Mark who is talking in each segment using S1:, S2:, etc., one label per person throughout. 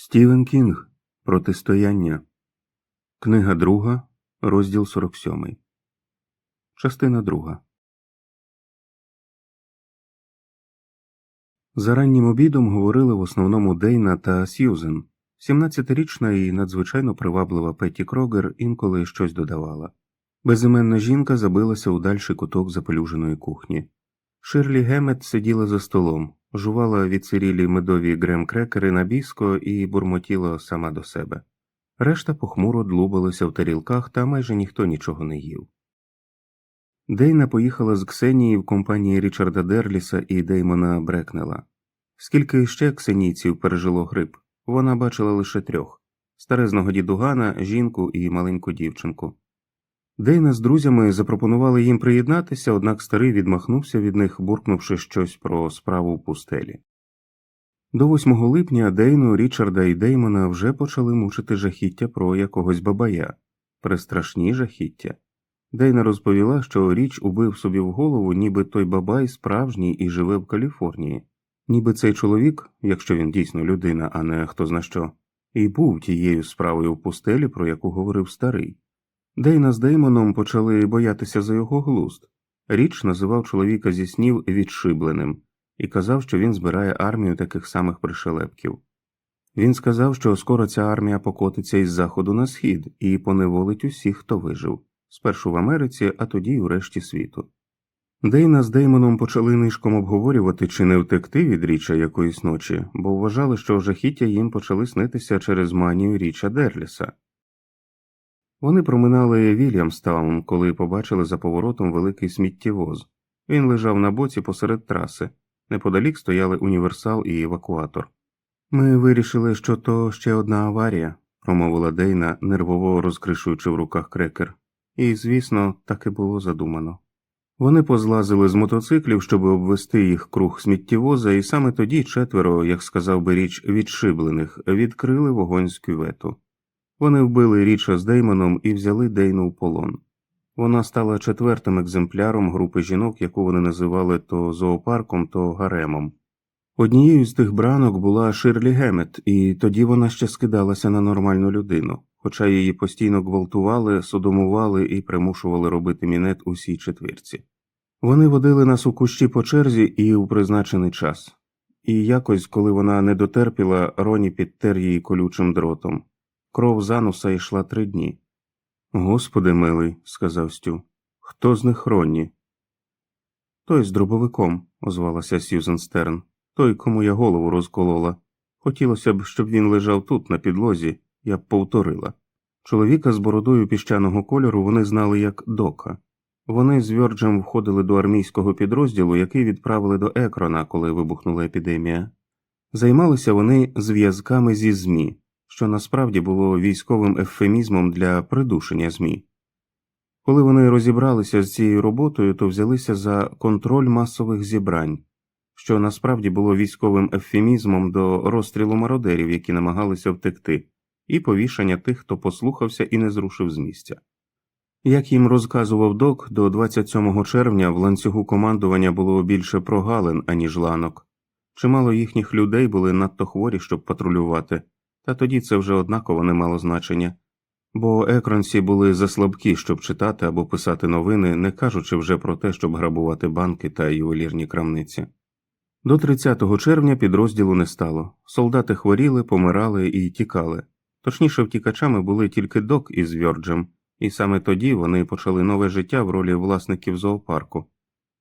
S1: Стівен Кінг Протистояння. Книга друга, розділ 47. Частина друга. За раннім обідом говорили в основному Дейна та Сьюзен. 17-річна і надзвичайно приваблива Петті Крогер інколи щось додавала. Безіменна жінка забилася у дальший куток запелюженої кухні. Ширлі Гемет сиділа за столом, жувала відсирілі медові грем-крекери на біско і бурмотіла сама до себе. Решта похмуро длубалися в тарілках, та майже ніхто нічого не їв. Дейна поїхала з Ксенії в компанії Річарда Дерліса і Деймона Брекнела. Скільки ще ксенійців пережило грип, вона бачила лише трьох старезного дідугана, жінку і маленьку дівчинку. Дейна з друзями запропонували їм приєднатися, однак старий відмахнувся від них, буркнувши щось про справу в пустелі. До 8 липня Дейну, Річарда і Деймона вже почали мучити жахіття про якогось бабая, престрашні жахіття. Дейна розповіла, що річ убив собі в голову, ніби той бабай справжній і живе в Каліфорнії, ніби цей чоловік, якщо він дійсно людина, а не хто зна що, і був тією справою в пустелі, про яку говорив старий. Дейна з Деймоном почали боятися за його глузд. Річ називав чоловіка зі снів відшибленим і казав, що він збирає армію таких самих пришелепків. Він сказав, що скоро ця армія покотиться із заходу на схід і поневолить усіх, хто вижив, спершу в Америці, а тоді й у решті світу. Дейна з Деймоном почали нишком обговорювати, чи не втекти від річа якоїсь ночі, бо вважали, що жахіття їм почали снитися через манію річа Дерліса. Вони проминали Вільямстаун, коли побачили за поворотом великий сміттєвоз. Він лежав на боці посеред траси. Неподалік стояли універсал і евакуатор. Ми вирішили, що то ще одна аварія, промовила Дейна, нервово розкришуючи в руках крекер, і, звісно, так і було задумано. Вони позлазили з мотоциклів, щоб обвести їх круг сміттєвоза, і саме тоді четверо, як сказав би річ, відшиблених, відкрили вогонь з кювету. Вони вбили річа з Деймоном і взяли Дейну в полон. Вона стала четвертим екземпляром групи жінок, яку вони називали то зоопарком, то гаремом. Однією з тих бранок була Ширлі Гемет, і тоді вона ще скидалася на нормальну людину, хоча її постійно гвалтували, содомували і примушували робити мінет усій четвірці. Вони водили нас у кущі по черзі і у призначений час, і якось, коли вона не дотерпіла, Роні підтер її колючим дротом. Кров з ануса йшла три дні. Господи милий, сказав Стю, хто з них Ронні? Той з дробовиком, озвалася Сьюзен Стерн, той, кому я голову розколола. Хотілося б, щоб він лежав тут, на підлозі, я б повторила. Чоловіка з бородою піщаного кольору вони знали як дока. Вони з Вьорджем входили до армійського підрозділу, який відправили до Екрона, коли вибухнула епідемія. Займалися вони зв'язками зі ЗМІ що насправді було військовим ефемізмом для придушення ЗМІ. Коли вони розібралися з цією роботою, то взялися за контроль масових зібрань, що насправді було військовим ефемізмом до розстрілу мародерів, які намагалися втекти, і повішання тих, хто послухався і не зрушив з місця. Як їм розказував док, до 27 червня в ланцюгу командування було більше прогалин, аніж ланок, чимало їхніх людей були надто хворі, щоб патрулювати та тоді це вже однаково не мало значення, бо екронсі були заслабкі, щоб читати або писати новини, не кажучи вже про те, щоб грабувати банки та ювелірні крамниці. До 30 червня підрозділу не стало солдати хворіли, помирали і тікали, точніше, втікачами були тільки док із Вьорджем, і саме тоді вони почали нове життя в ролі власників зоопарку.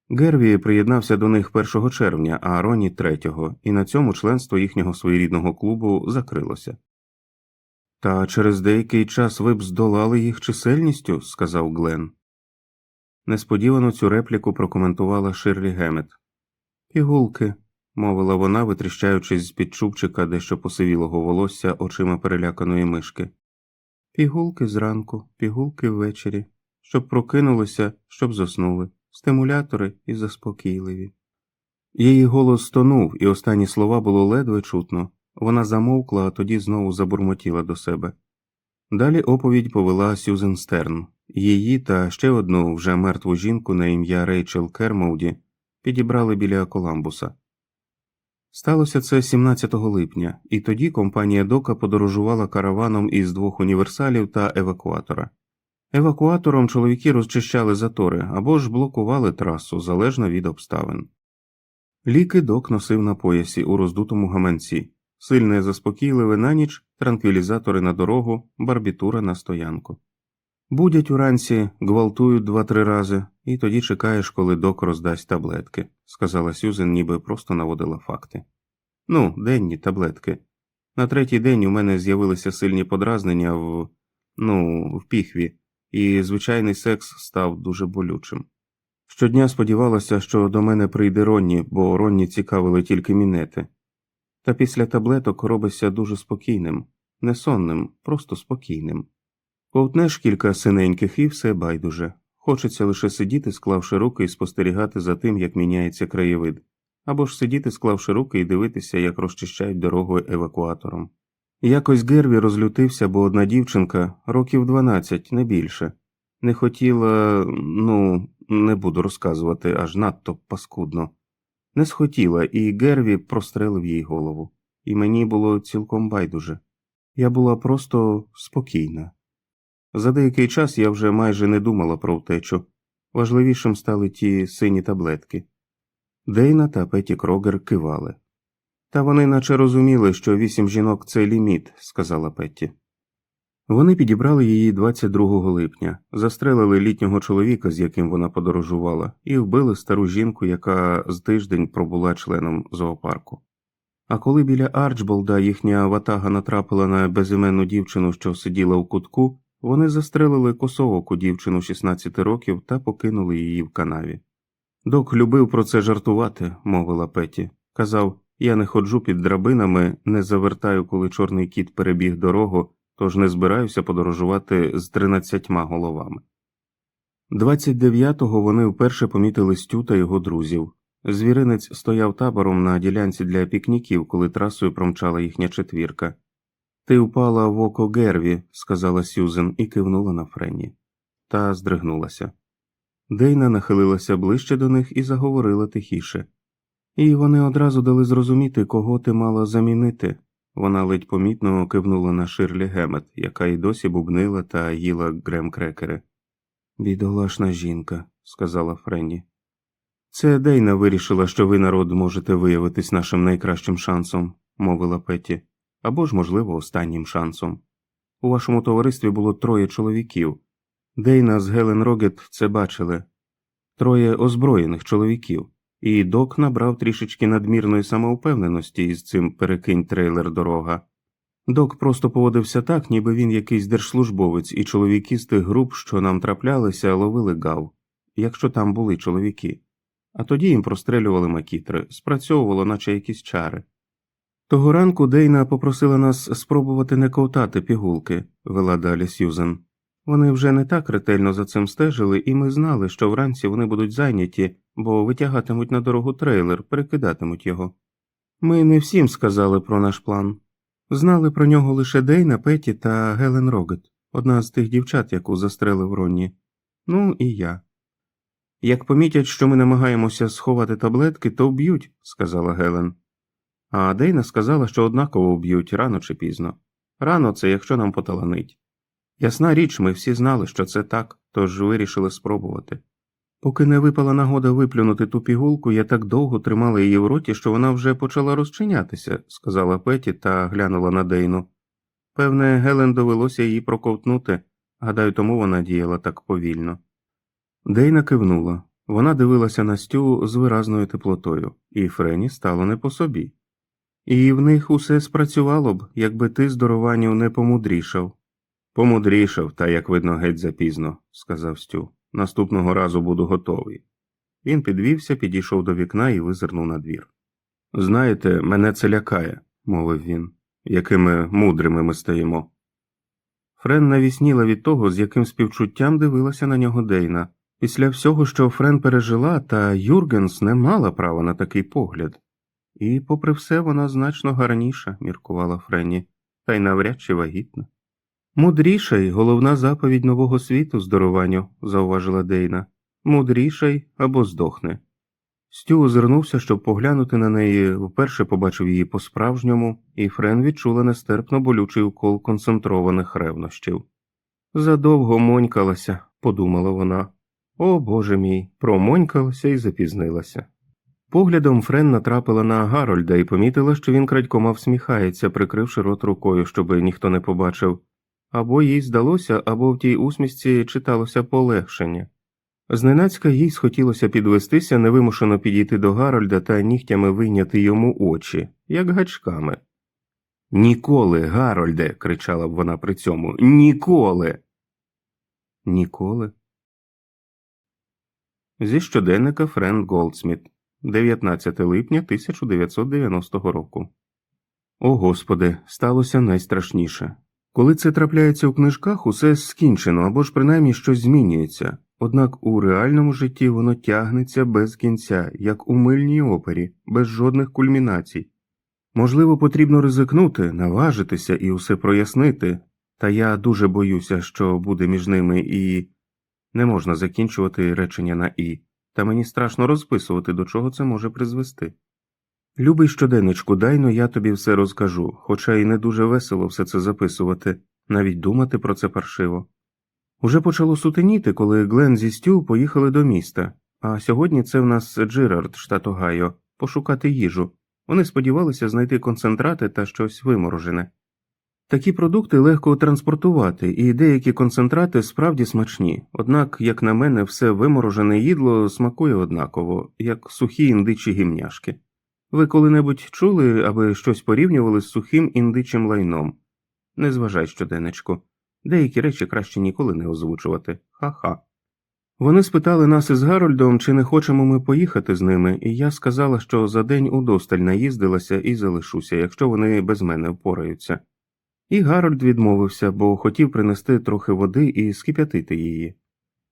S1: Герві приєднався до них 1 червня, а Роні 3, і на цьому членство їхнього своєрідного клубу закрилося. Та через деякий час ви б здолали їх чисельністю, сказав Глен. Несподівано цю репліку прокоментувала Ширлі Гемет. Пігулки, мовила вона, витріщаючись з під чубчика дещо посивілого волосся очима переляканої мишки. Пігулки зранку, пігулки ввечері, щоб прокинулися, щоб заснули стимулятори і заспокійливі. Її голос тонув, і останні слова було ледве чутно. Вона замовкла, а тоді знову забурмотіла до себе. Далі оповідь повела Сюзен Стерн, її та ще одну вже мертву жінку на ім'я Рейчел Кермоуді підібрали біля Коламбуса. Сталося це 17 липня, і тоді компанія Дока подорожувала караваном із двох універсалів та евакуатора. Евакуатором чоловіки розчищали затори або ж блокували трасу залежно від обставин. Ліки док носив на поясі у роздутому гаманці, сильне заспокійливе на ніч, транквілізатори на дорогу, барбітура на стоянку. Будять уранці, гвалтують два-три рази, і тоді чекаєш, коли док роздасть таблетки, сказала Сюзен, ніби просто наводила факти. Ну, денні таблетки. На третій день у мене з'явилися сильні подразнення в ну, в піхві, і звичайний секс став дуже болючим. Щодня сподівалася, що до мене прийде Ронні, бо Ронні цікавили тільки мінети. Та після таблеток робишся дуже спокійним, не сонним, просто спокійним. Ковтнеш кілька синеньких і все байдуже. Хочеться лише сидіти, склавши руки і спостерігати за тим, як міняється краєвид, або ж сидіти, склавши руки і дивитися, як розчищають дорогу евакуатором. Якось Герві розлютився, бо одна дівчинка, років 12, не більше, не хотіла, ну, не буду розказувати, аж надто паскудно. Не схотіла, і Герві прострелив їй голову, і мені було цілком байдуже. Я була просто спокійна. За деякий час я вже майже не думала про втечу. Важливішим стали ті сині таблетки. Дейна та Петі Крогер кивали. Та вони наче розуміли, що вісім жінок це ліміт, сказала Петті. Вони підібрали її 22 липня, застрелили літнього чоловіка, з яким вона подорожувала, і вбили стару жінку, яка з тиждень пробула членом зоопарку. А коли біля Арчболда їхня ватага натрапила на безіменну дівчину, що сиділа у кутку, вони застрелили косовоку дівчину 16 років та покинули її в канаві. Док любив про це жартувати, мовила Петі. Казав я не ходжу під драбинами, не завертаю, коли чорний кіт перебіг дорогу, тож не збираюся подорожувати з тринадцятьма головами. 29-го вони вперше помітили Стю та його друзів. Звіринець стояв табором на ділянці для пікніків, коли трасою промчала їхня четвірка. Ти впала в око Герві, сказала Сюзен і кивнула на Френі. Та здригнулася. Дейна нахилилася ближче до них і заговорила тихіше. І вони одразу дали зрозуміти, кого ти мала замінити. Вона ледь помітно кивнула на Ширлі Гемет, яка й досі бубнила та їла грем-крекери. Бідолашна жінка, сказала Френні. Це Дейна вирішила, що ви, народ, можете виявитись нашим найкращим шансом, мовила Петті, або ж, можливо, останнім шансом. У вашому товаристві було троє чоловіків. Дейна з Гелен Рогет це бачили троє озброєних чоловіків, і док набрав трішечки надмірної самовпевненості із цим перекинь трейлер дорога. Док просто поводився так, ніби він якийсь держслужбовець, і чоловіки з тих груп, що нам траплялися, ловили гав, якщо там були чоловіки. А тоді їм прострелювали макітри, спрацьовувало, наче якісь чари. Того ранку Дейна попросила нас спробувати не ковтати пігулки, вела далі Сюзен. Вони вже не так ретельно за цим стежили, і ми знали, що вранці вони будуть зайняті, бо витягатимуть на дорогу трейлер, перекидатимуть його. Ми не всім сказали про наш план. Знали про нього лише Дейна, Петі та Гелен Рогет, одна з тих дівчат, яку застрелив Ронні. Ну і я. Як помітять, що ми намагаємося сховати таблетки, то вб'ють, сказала Гелен. А Дейна сказала, що однаково вб'ють рано чи пізно. Рано це, якщо нам поталанить. Ясна річ, ми всі знали, що це так, тож вирішили спробувати. Поки не випала нагода виплюнути ту пігулку, я так довго тримала її в роті, що вона вже почала розчинятися, сказала Петі та глянула на Дейну. Певне, Гелен довелося її проковтнути, гадаю, тому вона діяла так повільно. Дейна кивнула. Вона дивилася на Стю з виразною теплотою, і Френі стало не по собі. І в них усе спрацювало б, якби ти здорованню не помудрішав. Помудрішав, та, як видно, геть запізно, сказав Стю. Наступного разу буду готовий. Він підвівся, підійшов до вікна і визирнув на двір. Знаєте, мене це лякає, мовив він, якими мудрими ми стаємо. Френ навісніла від того, з яким співчуттям дивилася на нього Дейна. Після всього, що Френ пережила, та Юргенс не мала права на такий погляд. І, попри все, вона значно гарніша, міркувала Френні, та й навряд чи вагітна. Мудріша й головна заповідь нового світу здорованню, зауважила Дейна. Мудрішай або здохне. Стю озирнувся, щоб поглянути на неї, вперше побачив її по-справжньому, і Френ відчула нестерпно болючий укол концентрованих ревнощів. Задовго монькалася, подумала вона. О боже мій, промонькалася і запізнилася. Поглядом Френ натрапила на Гарольда і помітила, що він крадькома всміхається, прикривши рот рукою, щоби ніхто не побачив. Або їй здалося, або в тій усмішці читалося полегшення. Зненацька їй схотілося підвестися, невимушено підійти до Гарольда та нігтями вийняти йому очі, як гачками. Ніколи, Гарольде. кричала б вона при цьому. Ніколи. Ніколи. Зі щоденника Френ Голдсміт, 19 липня 1990 року. О Господи, сталося найстрашніше. Коли це трапляється у книжках, усе скінчено або ж принаймні щось змінюється, однак у реальному житті воно тягнеться без кінця, як у мильній опері, без жодних кульмінацій. Можливо, потрібно ризикнути, наважитися і усе прояснити, та я дуже боюся, що буде між ними і не можна закінчувати речення на і, та мені страшно розписувати, до чого це може призвести. Любий щоденничку, дайно я тобі все розкажу, хоча й не дуже весело все це записувати, навіть думати про це паршиво. Уже почало сутеніти, коли Глен зі Стю поїхали до міста, а сьогодні це в нас Джерард, штат Огайо, пошукати їжу. Вони сподівалися знайти концентрати та щось виморожене. Такі продукти легко транспортувати, і деякі концентрати справді смачні, однак, як на мене, все виморожене їдло смакує однаково, як сухі індичі гімняшки. Ви коли-небудь чули, аби щось порівнювали з сухим індичим лайном? Не зважай, щоденечко. Деякі речі краще ніколи не озвучувати. Ха-ха. Вони спитали нас із Гарольдом, чи не хочемо ми поїхати з ними, і я сказала, що за день удосталь наїздилася і залишуся, якщо вони без мене впораються. І Гарольд відмовився, бо хотів принести трохи води і скип'ятити її.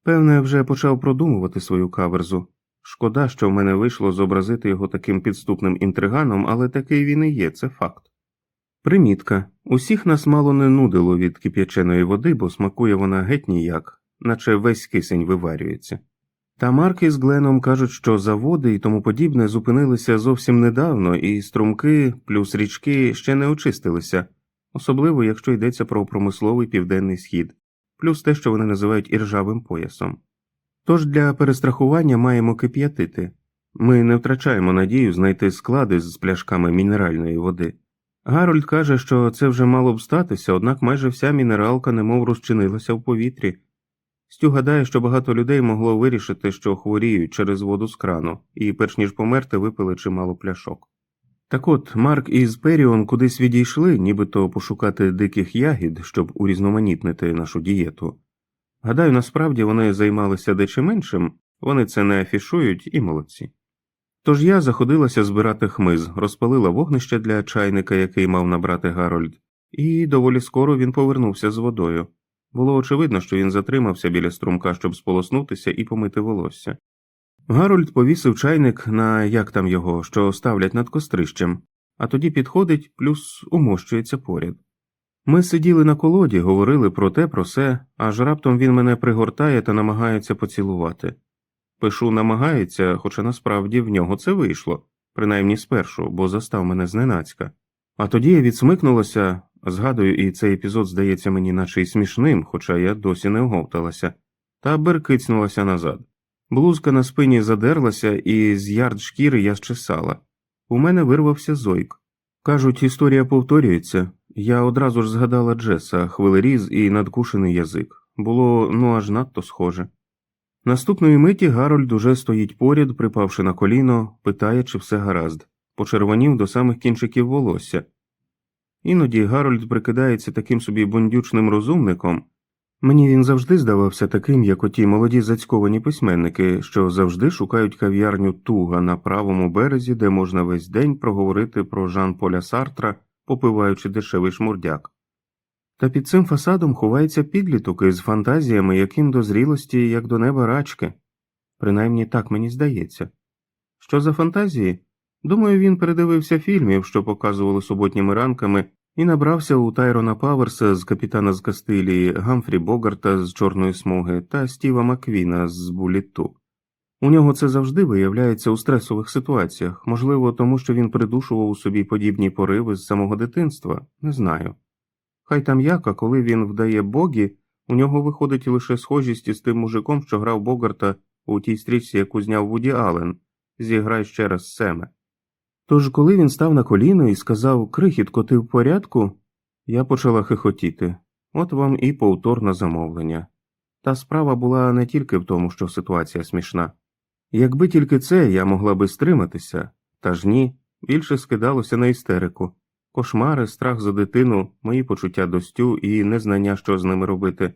S1: Певне, вже почав продумувати свою каверзу. Шкода, що в мене вийшло зобразити його таким підступним інтриганом, але такий він і є, це факт. Примітка усіх нас мало не нудило від кип'яченої води, бо смакує вона геть ніяк, наче весь кисень виварюється. Та Марки з Гленом кажуть, що заводи і тому подібне зупинилися зовсім недавно, і струмки плюс річки ще не очистилися, особливо якщо йдеться про промисловий південний схід, плюс те, що вони називають іржавим поясом. Тож для перестрахування маємо кип'ятити. Ми не втрачаємо надію знайти склади з пляшками мінеральної води. Гарольд каже, що це вже мало б статися, однак майже вся мінералка немов розчинилася в повітрі. Стю гадає, що багато людей могло вирішити, що хворіють через воду з крану, і перш ніж померти, випили чимало пляшок. Так от Марк і Періон кудись відійшли, нібито пошукати диких ягід, щоб урізноманітнити нашу дієту. Гадаю, насправді вони займалися дечим меншим, вони це не афішують і молодці. Тож я заходилася збирати хмиз, розпалила вогнище для чайника, який мав набрати Гарольд, і доволі скоро він повернувся з водою. Було очевидно, що він затримався біля струмка, щоб сполоснутися і помити волосся. Гарольд повісив чайник на як там його, що ставлять над кострищем, а тоді підходить, плюс умощується поряд. Ми сиділи на колоді, говорили про те, про се, аж раптом він мене пригортає та намагається поцілувати. Пишу намагається, хоча насправді в нього це вийшло, принаймні спершу, бо застав мене зненацька. А тоді я відсмикнулася, згадую, і цей епізод здається мені наче й смішним, хоча я досі не оговталася, та беркицнулася назад. Блузка на спині задерлася, і з ярд шкіри я щесала. У мене вирвався зойк. Кажуть, історія повторюється. Я одразу ж згадала Джеса, хвилеріз і надкушений язик. Було ну аж надто схоже. Наступної миті Гарольд уже стоїть поряд, припавши на коліно, питає, чи все гаразд, почервонів до самих кінчиків волосся. Іноді Гарольд прикидається таким собі бундючним розумником. Мені він завжди здавався таким, як оті молоді зацьковані письменники, що завжди шукають кав'ярню туга на правому березі, де можна весь день проговорити про Жан Поля Сартра, попиваючи дешевий шмурдяк. Та під цим фасадом ховається підліток із фантазіями, яким до зрілості, як до неба рачки. Принаймні так мені здається. Що за фантазії? Думаю, він передивився фільмів, що показували суботніми ранками, і набрався у Тайрона Паверса з капітана з Кастилії, Гамфрі Богарта з Чорної смуги та Стіва Маквіна з Булітту. У нього це завжди виявляється у стресових ситуаціях, можливо, тому що він придушував у собі подібні пориви з самого дитинства, не знаю. Хай там як, а коли він вдає богі, у нього виходить лише схожість із тим мужиком, що грав Богарта у тій стрічці, яку зняв Вуді Аллен, зіграй ще раз Семе. Тож, коли він став на коліно і сказав Крихітко, ти в порядку, я почала хихотіти. От вам і повторне замовлення. Та справа була не тільки в тому, що ситуація смішна. Якби тільки це я могла би стриматися, та ж ні, більше скидалося на істерику. Кошмари, страх за дитину, мої почуття до Стю і незнання, що з ними робити.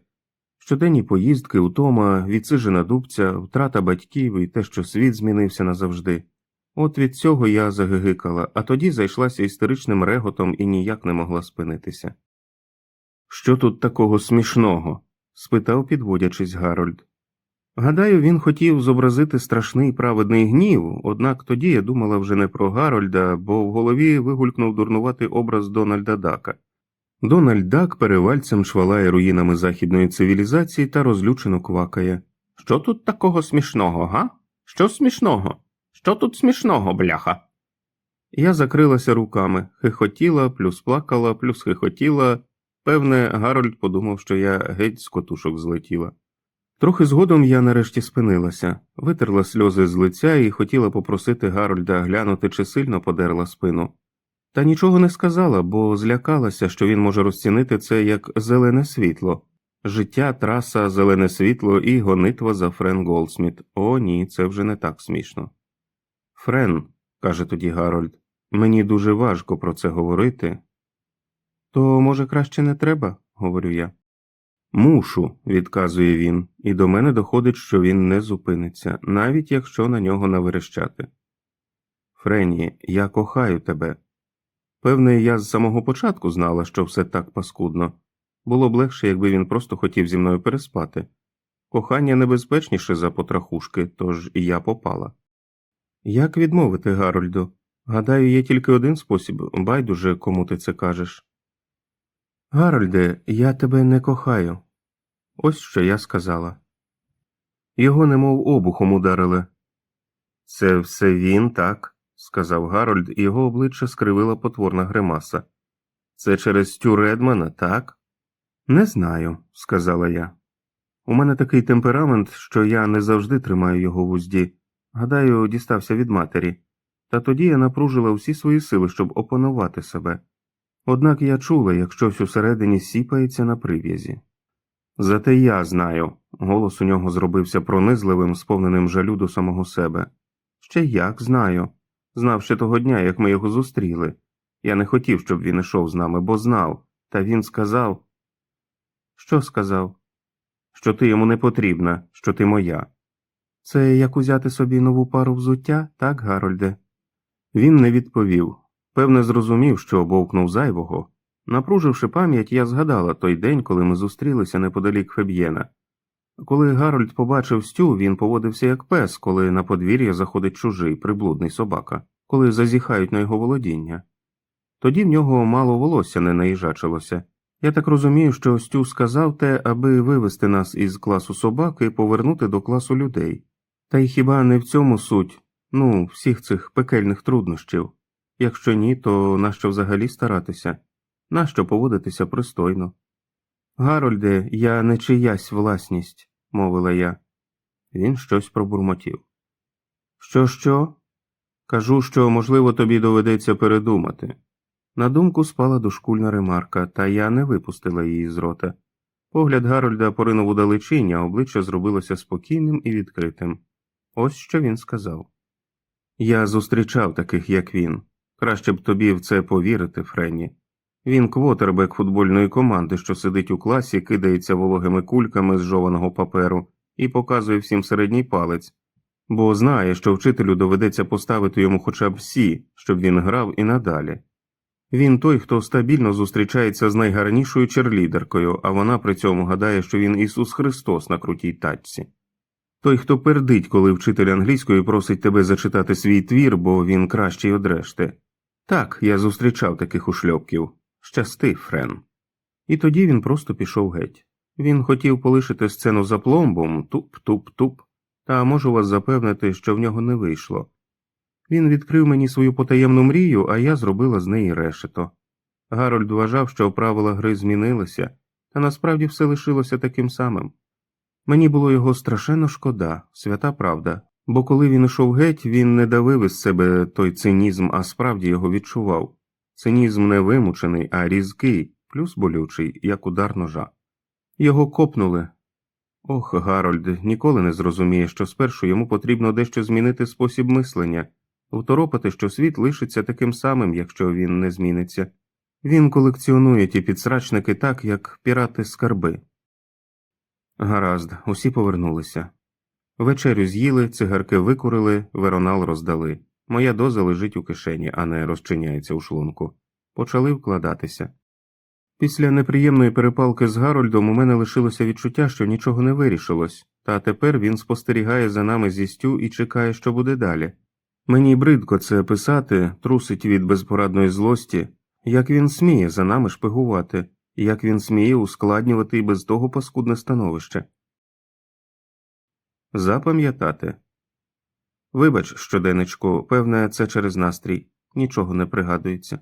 S1: Щоденні поїздки, утома, відсижена дубця, втрата батьків і те, що світ змінився назавжди. От від цього я загигикала, а тоді зайшлася істеричним реготом і ніяк не могла спинитися. Що тут такого смішного? спитав, підводячись Гарольд. Гадаю, він хотів зобразити страшний праведний гнів, однак тоді я думала вже не про Гарольда, бо в голові вигулькнув дурнуватий образ Дональда Дака. Дональд Дак перевальцем швалає руїнами західної цивілізації та розлючено квакає. Що тут такого смішного, га? Що смішного? Що тут смішного, бляха? Я закрилася руками, хихотіла, плюс плакала, плюс хихотіла. Певне, Гарольд подумав, що я геть з котушок злетіла. Трохи згодом я нарешті спинилася, витерла сльози з лиця і хотіла попросити Гарольда глянути, чи сильно подерла спину. Та нічого не сказала, бо злякалася, що він може розцінити це як зелене світло. Життя, траса, зелене світло і гонитва за Френ Голдсміт. О, ні, це вже не так смішно. Френ, каже тоді Гарольд, мені дуже важко про це говорити. То, може, краще не треба, говорю я. Мушу, відказує він, і до мене доходить, що він не зупиниться, навіть якщо на нього наверещати. Френі, я кохаю тебе. Певне, я з самого початку знала, що все так паскудно. Було б легше, якби він просто хотів зі мною переспати. Кохання небезпечніше за потрахушки, тож і я попала. Як відмовити, Гарольду? Гадаю, є тільки один спосіб байдуже, кому ти це кажеш. Гарольде, я тебе не кохаю. Ось що я сказала. Його немов обухом ударили. Це все він, так, сказав Гарольд, і його обличчя скривила потворна гримаса. Це через Стю Редмана, так? Не знаю, сказала я. У мене такий темперамент, що я не завжди тримаю його в узді. Гадаю, дістався від матері. Та тоді я напружила всі свої сили, щоб опанувати себе. Однак я чула, як щось усередині сіпається на прив'язі. Зате я знаю, голос у нього зробився пронизливим, сповненим жалю до самого себе. Ще як знаю. Знав ще того дня, як ми його зустріли. Я не хотів, щоб він ішов з нами, бо знав, та він сказав. Що сказав? Що ти йому не потрібна, що ти моя. Це як узяти собі нову пару взуття, так, Гарольде? Він не відповів. Певне, зрозумів, що обовкнув зайвого. Напруживши пам'ять, я згадала той день, коли ми зустрілися неподалік Феб'єна. Коли Гарольд побачив Стю, він поводився як пес, коли на подвір'я заходить чужий приблудний собака, коли зазіхають на його володіння. Тоді в нього мало волосся не наїжачилося. Я так розумію, що Стю сказав те, аби вивести нас із класу собак і повернути до класу людей. Та й хіба не в цьому суть, ну, всіх цих пекельних труднощів. Якщо ні, то нащо взагалі старатися? Нащо поводитися пристойно? Гарольде, я не чиясь власність, мовила я. Він щось пробурмотів. Що, що? Кажу, що, можливо, тобі доведеться передумати. На думку спала дошкульна ремарка, та я не випустила її з рота. Погляд Гарольда поринув у далечінь, а обличчя зробилося спокійним і відкритим. Ось що він сказав. Я зустрічав таких, як він. Краще б тобі в це повірити, Френні. Він квотербек футбольної команди, що сидить у класі, кидається вологими кульками з жованого паперу і показує всім середній палець, бо знає, що вчителю доведеться поставити йому хоча б всі, щоб він грав і надалі. Він той, хто стабільно зустрічається з найгарнішою черлідеркою, а вона при цьому гадає, що він Ісус Христос на крутій тачці. Той, хто пердить, коли вчитель англійської просить тебе зачитати свій твір, бо він кращий од решти. Так, я зустрічав таких ушльопків. Щасти, Френ. І тоді він просто пішов геть. Він хотів полишити сцену за пломбом, туп-туп-туп, та можу вас запевнити, що в нього не вийшло. Він відкрив мені свою потаємну мрію, а я зробила з неї решето. Гарольд вважав, що правила гри змінилися, та насправді все лишилося таким самим. Мені було його страшенно шкода, свята правда, бо коли він ішов геть, він не давив із себе той цинізм, а справді його відчував. Цинізм не вимучений, а різкий, плюс болючий, як удар ножа. Його копнули. Ох, Гарольд ніколи не зрозуміє, що спершу йому потрібно дещо змінити спосіб мислення, второпати, що світ лишиться таким самим, якщо він не зміниться. Він колекціонує ті підсрачники так, як пірати скарби. Гаразд, усі повернулися. Вечерю з'їли, цигарки викурили, веронал роздали. Моя доза лежить у кишені, а не розчиняється у шлунку. Почали вкладатися. Після неприємної перепалки з Гарольдом у мене лишилося відчуття, що нічого не вирішилось, та тепер він спостерігає за нами зі стю і чекає, що буде далі. Мені бридко це писати, трусить від безпорадної злості, як він сміє за нами шпигувати, як він сміє ускладнювати і без того паскудне становище. Запам'ятати. Вибач, щоденечку, певне, це через настрій, нічого не пригадується.